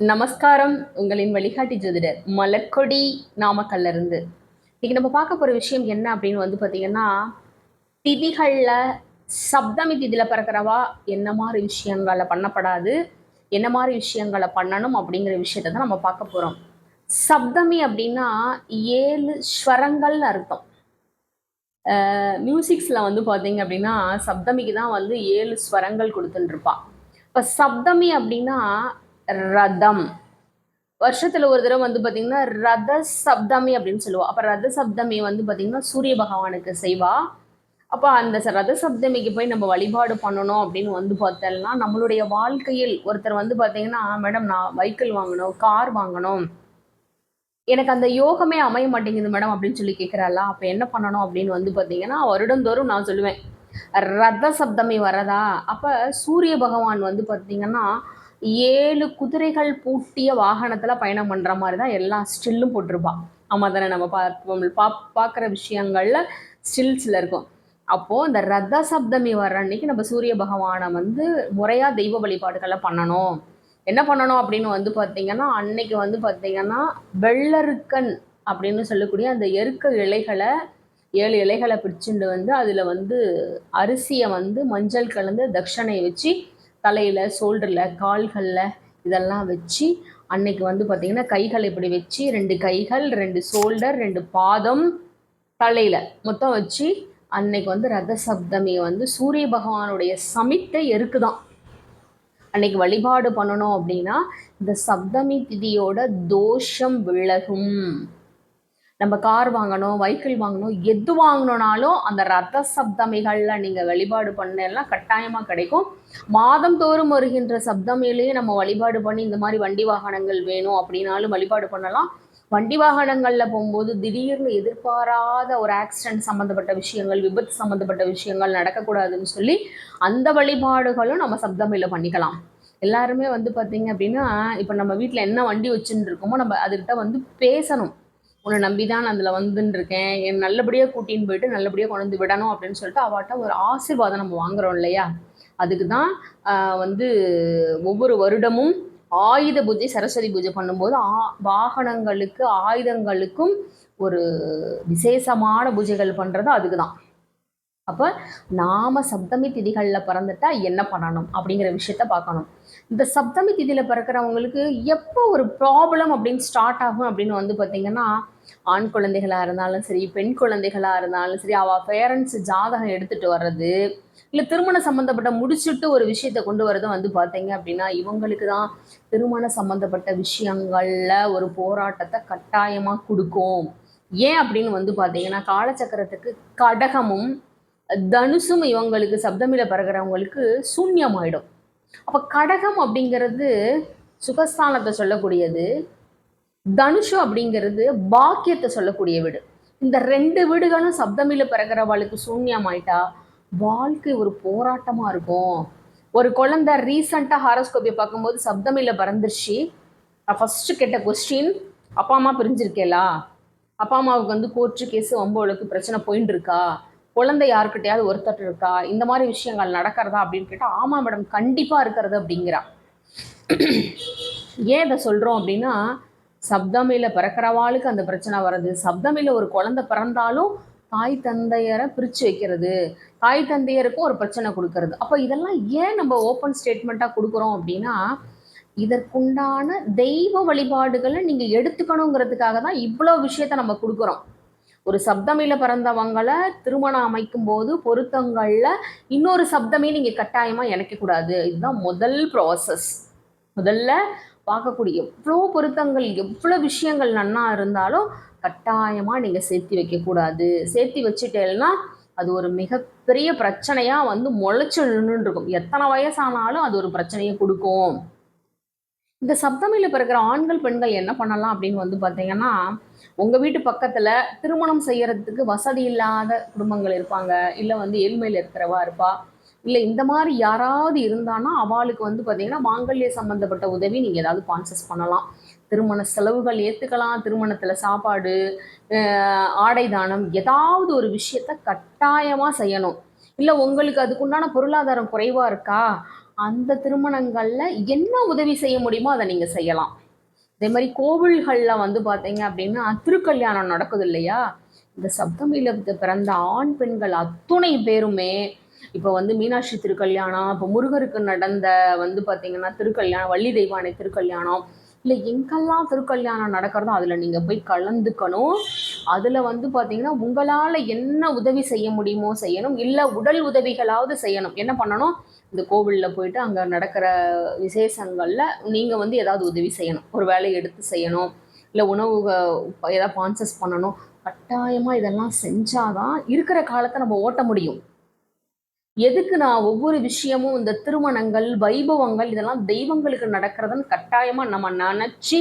நமஸ்காரம் உங்களின் வழிகாட்டி ஜோதிடர் மலர்கொடி நாமக்கல்ல இருந்து இன்னைக்கு நம்ம பார்க்க போகிற விஷயம் என்ன அப்படின்னு வந்து பார்த்தீங்கன்னா திதிகளில் சப்தமி திதியில் பிறக்கிறவா என்ன மாதிரி விஷயங்களை பண்ணப்படாது என்ன மாதிரி விஷயங்களை பண்ணணும் அப்படிங்கிற விஷயத்தை தான் நம்ம பார்க்க போகிறோம் சப்தமி அப்படின்னா ஏழு ஸ்வரங்கள்னு அர்த்தம். மியூசிக்ஸில் வந்து பார்த்தீங்க அப்படின்னா சப்தமிக்கு தான் வந்து ஏழு ஸ்வரங்கள் கொடுத்துட்டுருப்பா இப்போ சப்தமி அப்படின்னா ரதம். வருஷத்துல ஒரு தடவை வந்து பாத்தீங்கன்னா ரத சப்தமி அப்படின்னு சொல்லுவா அப்ப ரத சப்தமி வந்து பாத்தீங்கன்னா சூரிய பகவானுக்கு செய்வா. அப்போ அந்த ரத சப்தமிக்கு போய் நம்ம வழிபாடு பண்ணணும் அப்படின்னு வந்து பார்த்தோம்னா நம்மளுடைய வாழ்க்கையில் ஒருத்தர் வந்து பாத்தீங்கன்னா மேடம் நான் வெஹிக்கிள் வாங்கணும் கார் வாங்கணும். எனக்கு அந்த யோகமே அமைய மாட்டேங்குது மேடம் அப்படின்னு சொல்லி கேட்குறாளா அப்போ என்ன பண்ணணும் அப்படின்னு வந்து பார்த்தீங்கன்னா வருடந்தோறும் நான் சொல்லுவேன். ரத சப்தமி வரதா? அப்போ சூரிய பகவான் வந்து பார்த்தீங்கன்னா ஏழு குதிரைகள் பூட்டிய வாகனத்தில் பயணம் பண்ணுற மாதிரி தான் எல்லா ஸ்டில்லும் போட்டிருப்பான் ஆமாம் தானே நம்ம பார்ப்போம் பா பார்க்குற விஷயங்களில் ஸ்டில்ஸில் இருக்கும். அப்போது இந்த ரத சப்தமி வர்ற அன்னைக்கு நம்ம சூரிய பகவானை வந்து முறையாக தெய்வ வழிபாடுகளை பண்ணணும். என்ன பண்ணணும் அப்படின்னு வந்து பார்த்திங்கன்னா அன்னைக்கு வந்து பார்த்திங்கன்னா வெள்ளருக்கன் அப்படின்னு சொல்லக்கூடிய அந்த எருக்க இலைகளை ஏழு இலைகளை பிடிச்சிட்டு வந்து அதில் வந்து அரிசியை வந்து மஞ்சள் கலந்து தட்சணை வச்சு தலையில் ஷோல்டரில் கால்களில் இதெல்லாம் வச்சு அன்னைக்கு வந்து பார்த்திங்கன்னா கைகள் இப்படி வச்சு ரெண்டு கைகள் ரெண்டு ஷோல்டர் ரெண்டு பாதம் தலையில் மொத்தம் வச்சு அன்னைக்கு வந்து ரத சப்தமி வந்து சூரிய பகவானுடைய சமித்தை எருக்குதான். அன்னைக்கு வழிபாடு பண்ணணும் அப்படின்னா இந்த சப்தமி திதியோட தோஷம் விலகும். நம்ம கார் வாங்கணும் வைக்கிள் வாங்கணும் எது வாங்கணும்னாலும் அந்த ரத சப்தமிகளில் நீங்கள் வழிபாடு பண்ணலாம். கட்டாயமாக கிடைக்கும். மாதம் தோறும் வருகின்ற சப்தமிலேயே நம்ம வழிபாடு பண்ணி இந்த மாதிரி வண்டி வாகனங்கள் வேணும் அப்படின்னாலும் வழிபாடு பண்ணலாம். வண்டி வாகனங்களில் போகும்போது திடீர்னு எதிர்பாராத ஒரு ஆக்சிடென்ட் சம்மந்தப்பட்ட விஷயங்கள் விபத்து சம்மந்தப்பட்ட விஷயங்கள் நடக்கக்கூடாதுன்னு சொல்லி அந்த வழிபாடுகளும் நம்ம சப்தமில் பண்ணிக்கலாம். எல்லாருமே வந்து பார்த்தீங்க அப்படின்னா இப்போ நம்ம வீட்டில் என்ன வண்டி வச்சுன்னு இருக்கோமோ நம்ம அதுக்கிட்ட வந்து பேசணும். உன்னை நம்பி தான் நான் அதில் வந்துட்டுருக்கேன் என் நல்லபடியாக கூட்டின்னு போயிட்டு நல்லபடியாக கொண்டு வந்து விடணும் அப்படின்னு சொல்லிட்டு அவட்ட ஒரு ஆசீர்வாதம் நம்ம வாங்குறோம் இல்லையா? அதுக்கு தான் வந்து ஒவ்வொரு வருடமும் ஆயுத பூஜை சரஸ்வதி பூஜை பண்ணும்போது ஆ வாகனங்களுக்கு ஆயுதங்களுக்கும் ஒரு விசேஷமான பூஜைகள் பண்ணுறது அதுக்கு தான் அப்போ நாம சப்தமி திதிகளில் பிறந்துட்டா என்ன பண்ணணும் அப்படிங்கிற விஷயத்த பார்க்கணும். இந்த சப்தமி திதியில் பிறக்கிறவங்களுக்கு எப்போ ஒரு ப்ராப்ளம் அப்படின்னு ஸ்டார்ட் ஆகும் அப்படின்னு வந்து பார்த்திங்கன்னா ஆண் குழந்தைகளாக இருந்தாலும் சரி பெண் குழந்தைகளாக இருந்தாலும் சரி அவள் பேரண்ட்ஸ் ஜாதகம் எடுத்துகிட்டு வர்றது இல்லை திருமணம் சம்மந்தப்பட்ட முடிச்சுட்டு ஒரு விஷயத்தை கொண்டு வரதும் வந்து பார்த்தீங்க அப்படின்னா இவங்களுக்கு தான் திருமண சம்மந்தப்பட்ட விஷயங்களில் ஒரு போராட்டத்தை கட்டாயமாக கொடுக்கும். ஏன் அப்படின்னு வந்து பார்த்தீங்கன்னா காலச்சக்கரத்துக்கு கடகமும் தனுசும் இவங்களுக்கு சப்தமில பிறகுறவங்களுக்கு சூன்யமாயிடும். அப்போ கடகம் அப்படிங்கிறது சுகஸ்தானத்தை சொல்லக்கூடியது தனுஷு அப்படிங்கிறது பாக்கியத்தை சொல்லக்கூடிய வீடு. இந்த ரெண்டு வீடுகளும் சப்தமில பிறகுறவாளுக்கு சூன்யமாயிட்டா வாழ்க்கை ஒரு போராட்டமாக இருக்கும். ஒரு குழந்தை ரீசண்டாக ஹாரோஸ்கோப்பியை பார்க்கும்போது சப்தமில பிறந்துருச்சு. நான் ஃபஸ்ட்டு கேட்ட கொஸ்டின் அப்பா அம்மா பிரிஞ்சிருக்கேலா? அப்பா அம்மாவுக்கு வந்து கோர்ட்டு கேஸு வம்போளுக்கு பிரச்சனை போயின்னு இருக்கா? குழந்தை யாருக்கிட்டையாவது ஒருத்தர் இருக்கா? இந்த மாதிரி விஷயங்கள் நடக்கிறதா அப்படின்னு கேட்டால் ஆமாம் மேடம் கண்டிப்பாக இருக்கிறது அப்படிங்கிறா. ஏன் இதை சொல்கிறோம் அப்படின்னா சப்தமியில் பிறக்கிறவாளுக்கு அந்த பிரச்சனை வர்றது. சப்தமியில் ஒரு குழந்தை பிறந்தாலும் தாய் தந்தையரை பிரித்து வைக்கிறது. தாய் தந்தையருக்கும் ஒரு பிரச்சனை கொடுக்கறது. அப்போ இதெல்லாம் ஏன் நம்ம ஓப்பன் ஸ்டேட்மெண்ட்டாக கொடுக்குறோம் அப்படின்னா இதற்குண்டான தெய்வ வழிபாடுகளை நீங்கள் எடுத்துக்கணுங்கிறதுக்காக தான் இவ்வளோ விஷயத்த நம்ம கொடுக்குறோம். ஒரு சப்தமில பிறந்தவங்களை திருமணம் அமைக்கும் போது பொருத்தங்களில் இன்னொரு சப்தமே நீங்கள் கட்டாயமாக இணைக்கக்கூடாது. இதுதான் முதல் ப்ராசஸ் முதல்ல பார்க்கக்கூடிய எவ்வளோ பொருத்தங்கள் எவ்வளோ விஷயங்கள் நன்னா இருந்தாலும் கட்டாயமாக நீங்கள் சேர்த்தி வைக்கக்கூடாது. சேர்த்தி வச்சுட்டேன்னா அது ஒரு மிகப்பெரிய பிரச்சனையாக வந்து முளைச்சு நின்றுட்டு இருக்கும் எத்தனை வயசானாலும் அது ஒரு பிரச்சனையை கொடுக்கும். இந்த சப்தமிழில் பிறக்கிற ஆண்கள் பெண்கள் என்ன பண்ணலாம் அப்படின்னு வந்து பார்த்தீங்கன்னா உங்கள் வீட்டு பக்கத்தில் திருமணம் செய்கிறதுக்கு வசதி இல்லாத குடும்பங்கள் இருப்பாங்க. இல்லை வந்து ஏழ்மையில் இருக்கிறவா இருப்பா. இல்லை இந்த மாதிரி யாராவது இருந்தான்னா அவளுக்கு வந்து பார்த்தீங்கன்னா மாங்கல்ய சம்மந்தப்பட்ட உதவி நீங்கள் ஏதாவது கான்சஸ் பண்ணலாம். திருமண செலவுகள் ஏற்றுக்கலாம் திருமணத்தில் சாப்பாடு ஆடை தானம் ஏதாவது ஒரு விஷயத்த கட்டாயமாக செய்யணும். இல்லை உங்களுக்கு அதுக்குண்டான பொருளாதாரம் குறைவாக இருக்கா? அந்த திருமணங்களில் என்ன உதவி செய்ய முடியுமோ அதை நீங்கள் செய்யலாம். அதே மாதிரி கோவில்களில் வந்து பார்த்தீங்க அப்படின்னா திருக்கல்யாணம் நடக்குது இல்லையா? இந்த சப்தமியில பிறந்த ஆண் பெண்கள் அத்துணை பேருமே இப்போ வந்து மீனாட்சி திருக்கல்யாணம் இப்போ முருகருக்கு நடந்த வந்து பார்த்திங்கன்னா திருக்கல்யாணம் வள்ளி தெய்வானை திருக்கல்யாணம் இல்லை எங்கெல்லாம் திருக்கல்யாணம் நடக்கிறதோ அதில் நீங்கள் போய் கலந்துக்கணும். அதில் வந்து பார்த்தீங்கன்னா உங்களால் என்ன உதவி செய்ய முடியுமோ செய்யணும். இல்லை உடல் உதவிகளாவது செய்யணும். என்ன பண்ணணும்? இந்த கோவிலில் போயிட்டு அங்கே நடக்கிற விசேஷங்களில் நீங்கள் வந்து ஏதாவது உதவி செய்யணும். ஒரு வேலையை எடுத்து செய்யணும். இல்லை உணவு ஏதாவது பான்சஸ் பண்ணணும். கட்டாயமாக இதெல்லாம் செஞ்சாதான் இருக்கிற காலத்தை நம்ம ஓட்ட முடியும். எதுக்கு நான் ஒவ்வொரு விஷயமும் இந்த திருமணங்கள் வைபவங்கள் இதெல்லாம் தெய்வங்களுக்கு நடக்கிறதுன்னு கட்டாயமா நம்ம நினைச்சு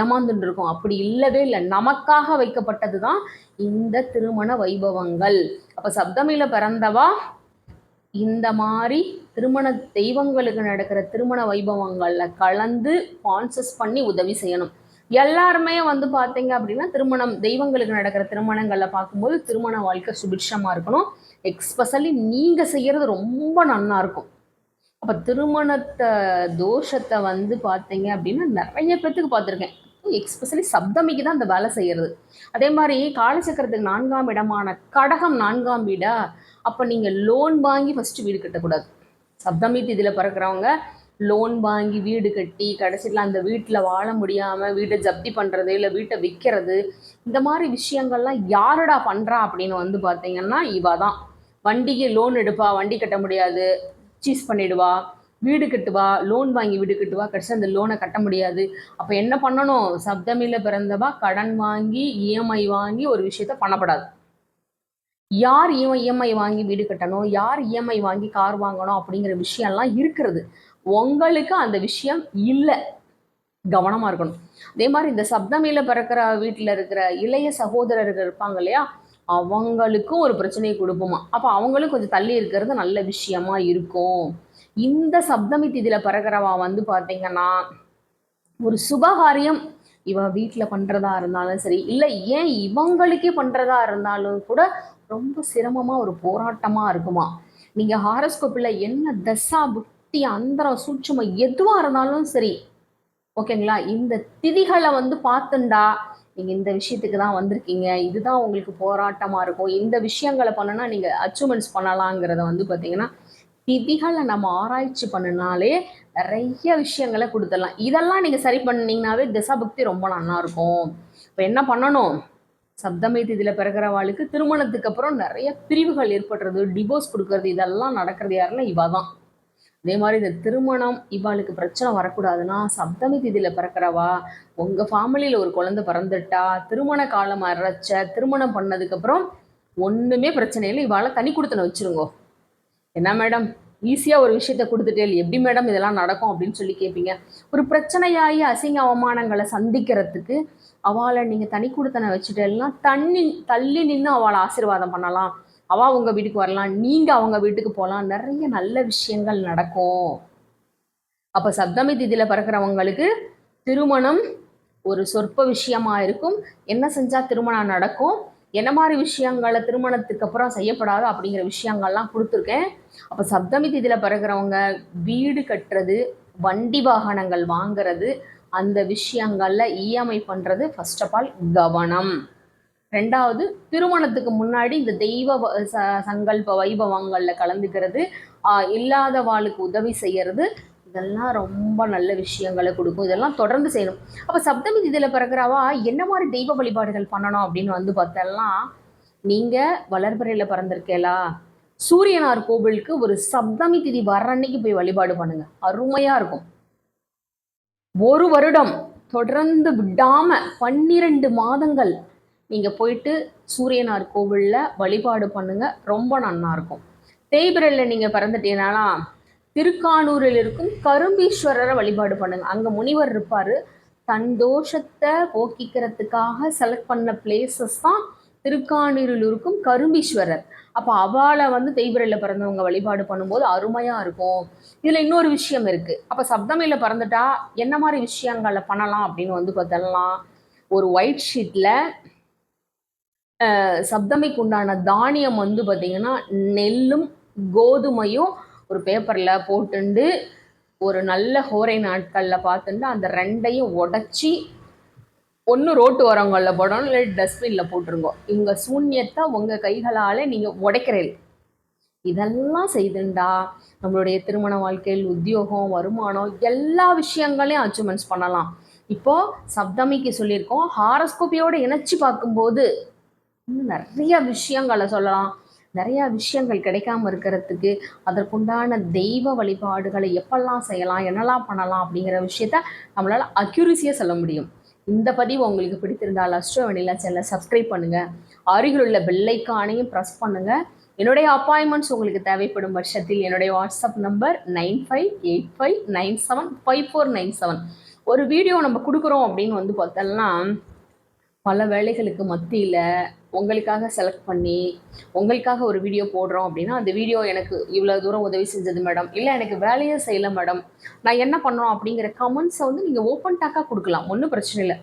ஏமாந்துட்டு இருக்கோம் அப்படி இல்லவே இல்லை. நமக்காக வைக்கப்பட்டது தான் இந்த திருமண வைபவங்கள். அப்ப சப்தமியில பிறந்தவா? இந்த மாதிரி திருமண தெய்வங்களுக்கு நடக்கிற திருமண வைபவங்களில் கலந்து கான்சஸ் பண்ணி உதவி செய்யணும். எல்லாருமே வந்து பார்த்தீங்க அப்படின்னா திருமணம் தெய்வங்களுக்கு நடக்கிற திருமணங்களை பார்க்கும்போது திருமண வாழ்க்கை சுபிட்சமாக இருக்கணும். எக்ஸ்பெஷலி நீங்கள் செய்கிறது ரொம்ப நல்லா இருக்கும். அப்போ திருமணத்தை தோஷத்தை வந்து பார்த்தீங்க அப்படின்னா நிறைய பேர்த்துக்கு பார்த்துருக்கேன் எக்ஸ்பெஷலி சப்தமிக்கு தான் அந்த வேலை செய்கிறது அதே மாதிரி காலச்சக்கரத்துக்கு நான்காம் இடமான கடகம் நான்காம் வீடா அப்போ நீங்கள் லோன் வாங்கி ஃபஸ்ட்டு வீடு கட்டக்கூடாது. சப்தமி இதில் பிறக்கிறவங்க லோன் வாங்கி வீடு கட்டி கடைசியில் அந்த வீட்டில் வாழ முடியாமல் வீட்டை ஜப்தி பண்ணுறது இல்லை வீட்டை விற்கிறது இந்த மாதிரி விஷயங்கள்லாம் யாருடா பண்ணுறா அப்படின்னு வந்து பார்த்தீங்கன்னா இவ தான். வண்டிக்கு லோன் எடுப்பா வண்டி கட்ட முடியாது. சீஸ் பண்ணிடுவா வீடு கட்டுவா லோன் வாங்கி வீடு கட்டுவா கடைசி அந்த லோனை கட்ட முடியாது. அப்போ என்ன பண்ணணும்? சப்தமியில் பிறந்தவா கடன் வாங்கி இஎம்ஐ வாங்கி ஒரு விஷயத்த பண்ணப்படாது. யார் இஎம்ஐ வாங்கி வீடு கட்டணும்? யார் இஎம்ஐ வாங்கி கார் வாங்கணும்? அப்படிங்கிற விஷயம்லாம் இருக்கிறது. உங்களுக்கு அந்த விஷயம் இல்லை. கவனமாக இருக்கணும். அதே மாதிரி இந்த சப்தமியில் பிறக்கிற வீட்டில் இருக்கிற இளைய சகோதரர்கள் இருப்பாங்க இல்லையா? அவங்களுக்கும் ஒரு பிரச்சனையை கொடுப்போமா அப்போ அவங்களும் கொஞ்சம் தள்ளி இருக்கிறது நல்ல விஷயமா இருக்கும். இந்த சப்தமி திதியில் பிறக்கிறவா வந்து பார்த்தீங்கன்னா ஒரு சுபகாரியம் இவ வீட்டில் பண்ணுறதா இருந்தாலும் சரி இல்லை ஏன் இவங்களுக்கே பண்ணுறதா இருந்தாலும் கூட ரொம்ப சிரமமாக ஒரு போராட்டமாக இருக்குமா? நீங்கள் ஹாரஸ்கோப்பில் என்ன தசா புக்தி அந்தரம் சூட்சமாக எதுவாக இருந்தாலும் சரி ஓகேங்களா? இந்த திதிகளை வந்து பார்த்துண்டா நீங்கள் இந்த விஷயத்துக்கு தான் வந்திருக்கீங்க. இதுதான் உங்களுக்கு போராட்டமாக இருக்கும். இந்த விஷயங்களை பண்ணனா நீங்கள் அச்சீவ்மெண்ட்ஸ் பண்ணலாங்கிறத வந்து பார்த்தீங்கன்னா திதிகளை நம்ம ஆராய்ச்சி பண்ணினாலே நிறைய விஷயங்களை கொடுத்துடலாம். இதெல்லாம் நீங்கள் சரி பண்ணீங்கன்னாவே திசாபக்தி ரொம்ப நல்லா இருக்கும் இப்போ என்ன பண்ணணும்? சப்தமை திதியில் பிறகுறவாளுக்கு திருமணத்துக்கு அப்புறம் நிறைய பிரிவுகள் ஏற்படுறது டிவோர்ஸ் கொடுக்கறது இதெல்லாம் நடக்கிறது யாருன்னா இவ தான். அதே மாதிரி இந்த திருமணம் இவாளுக்கு பிரச்சனை வரக்கூடாதுன்னா சப்தமி திதியில் பிறக்கிறவா? உங்கள் ஃபேமிலியில் ஒரு குழந்தை பிறந்துட்டா திருமண காலம் அரைச்ச திருமணம் பண்ணதுக்கப்புறம் ஒன்றுமே பிரச்சனை இல்லை. இவாளை தனி கொடுத்தன வச்சுருங்கோ. என்ன மேடம் ஈஸியாக ஒரு விஷயத்த கொடுத்துட்டே எப்படி மேடம் இதெல்லாம் நடக்கும் அப்படின்னு சொல்லி கேட்பீங்க ஒரு பிரச்சனையாகி அசிங்க அவமானங்களை சந்திக்கிறதுக்கு அவளை நீங்கள் தனி கொடுத்தனை வச்சுட்டேன்னா தண்ணி தள்ளி நின்று அவளை ஆசீர்வாதம் பண்ணலாம். அவள் உங்கள் வீட்டுக்கு வரலாம் நீங்கள் அவங்க வீட்டுக்கு போகலாம் நிறைய நல்ல விஷயங்கள் நடக்கும். அப்போ சப்தமி திதியில் பிறக்கிறவங்களுக்கு திருமணம் ஒரு சொற்ப விஷயமா இருக்கும். என்ன செஞ்சால் திருமணம் நடக்கும்? என்ன மாதிரி விஷயங்களை திருமணத்துக்கு அப்புறம் செய்யப்படாது அப்படிங்கிற விஷயங்கள்லாம் கொடுத்துருக்கேன். அப்போ சப்தமி திதியில் பிறகுறவங்க வீடு கட்டுறது வண்டி வாகனங்கள் வாங்கிறது அந்த விஷயங்களில் இஎம்ஐ பண்ணுறது ஃபர்ஸ்ட் ஆஃப் ஆல் கவனம். ரெண்டாவது திருமணத்துக்கு முன்னாடி இந்த தெய்வ சங்கல்ப வைபவங்களில் கலந்துக்கிறது இல்லாதவாளுக்கு உதவி செய்யறது இதெல்லாம் ரொம்ப நல்ல விஷயங்களை கொடுக்கும். இதெல்லாம் தொடர்ந்து செய்யணும். அப்போ சப்தமி இதில் பிறக்கிறவா என்ன மாதிரி தெய்வ வழிபாடுகள் பண்ணணும் அப்படின்னு வந்து பார்த்தோம்னா நீங்கள் வளர்பறையில் பிறந்திருக்கேலா சூரியனார் கோவிலுக்கு ஒரு சப்தமி திதி வர்ற அன்னைக்கு போய் வழிபாடு பண்ணுங்க. அருமையாக இருக்கும். ஒரு வருடம் தொடர்ந்து விடாம பன்னிரண்டு மாதங்கள் நீங்கள் போயிட்டு சூரியனார் கோவிலில் வழிபாடு பண்ணுங்கள் ரொம்ப நல்லா இருக்கும். தேய்பிரலில் நீங்கள் பிறந்துட்டீங்கன்னா திருக்கானூரில் இருக்கும் கரும்பீஸ்வரரை வழிபாடு பண்ணுங்கள் அங்கே முனிவர் இருப்பார். தன் தோஷத்தை போக்கிக்கிறதுக்காக செலக்ட் பண்ண பிளேசஸ் தான் திருக்கானூரில் இருக்கும் கரும்பீஸ்வரர். அப்போ அவளை வந்து தெய்வரையில் பிறந்தவங்க வழிபாடு பண்ணும்போது அருமையாக இருக்கும். இதில் இன்னொரு விஷயம் இருக்குது அப்போ சப்தமையில் பிறந்துட்டா என்ன மாதிரி விஷயங்களை பண்ணலாம் அப்படின்னு வந்து பார்த்தலாம் ஒரு ஒயிட் ஷீட்டில் சப்தமைக்கு உண்டான தானியம் வந்து பார்த்திங்கன்னா நெல்லும் கோதுமையும் ஒரு பேப்பரில் போட்டுண்டு ஒரு நல்ல ஹோரை நாட்களில் பார்த்துட்டு அந்த ரெண்டையும் உடச்சி ஒன்று ரோட்டு ஓரங்களில் போடணும் இல்லை டஸ்ட்பினில் போட்டுருங்க. இவங்க சூன்யத்தை உங்கள் கைகளால் நீங்கள் உடைக்கிறீர்கள் இதெல்லாம் செய்துண்டா நம்மளுடைய திருமண வாழ்க்கையில் உத்தியோகம் வருமானம் எல்லா விஷயங்களையும் அச்சீவ்மெண்ட்ஸ் பண்ணலாம். இப்போ சப்தமிக்கு சொல்லியிருக்கோம் ஹாரஸ்கோப்பியோட இணைச்சு பார்க்கும்போது இன்னும் நிறைய விஷயங்களை சொல்லலாம். நிறைய விஷயங்கள் கிடைக்காம இருக்கிறதுக்கு அதற்குண்டான தெய்வ வழிபாடுகளை எப்பெல்லாம் செய்யலாம் என்னெல்லாம் பண்ணலாம் அப்படிங்கிற விஷயத்த நம்மளால் அக்யூரிசியாக சொல்ல முடியும். இந்த பதிவு உங்களுக்கு பிடித்திருந்தால் அஸ்ட்ரோ சேனலை சப்ஸ்கிரைப் பண்ணுங்கள் அருகில் உள்ள பெல்லைக்கானையும் ப்ரெஸ் பண்ணுங்கள் என்னுடைய அப்பாயின்மெண்ட்ஸ் உங்களுக்கு தேவைப்படும் பட்சத்தில் என்னுடைய WhatsApp number nine five eight five nine seven five four nine seven. ஒரு வீடியோ நம்ம கொடுக்குறோம் அப்படின்னு வந்து பார்த்தோம்னா பல வேலைகளுக்கு மத்தியில் உங்களுக்காக செலக்ட் பண்ணி உங்களுக்காக ஒரு வீடியோ போடுறோம் அப்படின்னா அந்த வீடியோ எனக்கு இவ்வளோ தூரம் உதவி செஞ்சது மேடம் இல்லை எனக்கு வேலையே செய்யலை மேடம் நான் என்ன பண்ணுறோம் அப்படிங்கிற கமெண்ட்ஸை வந்து நீங்கள் ஓப்பன் டாக்காக கொடுக்கலாம். ஒன்றும் பிரச்சனை இல்லை.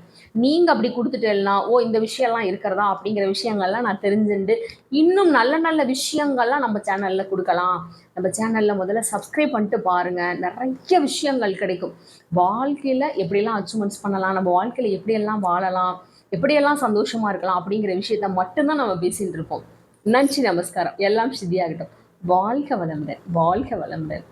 நீங்கள் அப்படி கொடுத்துட்டேன்னா ஓ இந்த விஷயம்லாம் இருக்கிறதா அப்படிங்கிற விஷயங்கள்லாம் நான் தெரிஞ்சுண்டு இன்னும் நல்ல நல்ல விஷயங்கள்லாம் நம்ம சேனலில் கொடுக்கலாம். நம்ம சேனலில் முதல்ல சப்ஸ்கிரைப் பண்ணிட்டு பாருங்கள் நிறைய விஷயங்கள் கிடைக்கும். வாழ்க்கையில் எப்படியெல்லாம் அச்சீவ்மெண்ட்ஸ் பண்ணலாம்? நம்ம வாழ்க்கையில் எப்படியெல்லாம் வாழலாம்? எப்படியெல்லாம் சந்தோஷமா இருக்கலாம் அப்படிங்கிற விஷயத்த மட்டும்தான் நம்ம பேசிட்டு இருப்போம். நன்றி நமஸ்காரம். எல்லாம் சித்தியாகட்டும் வாழ்க வளமுடன் வாழ்க வளமுடன்.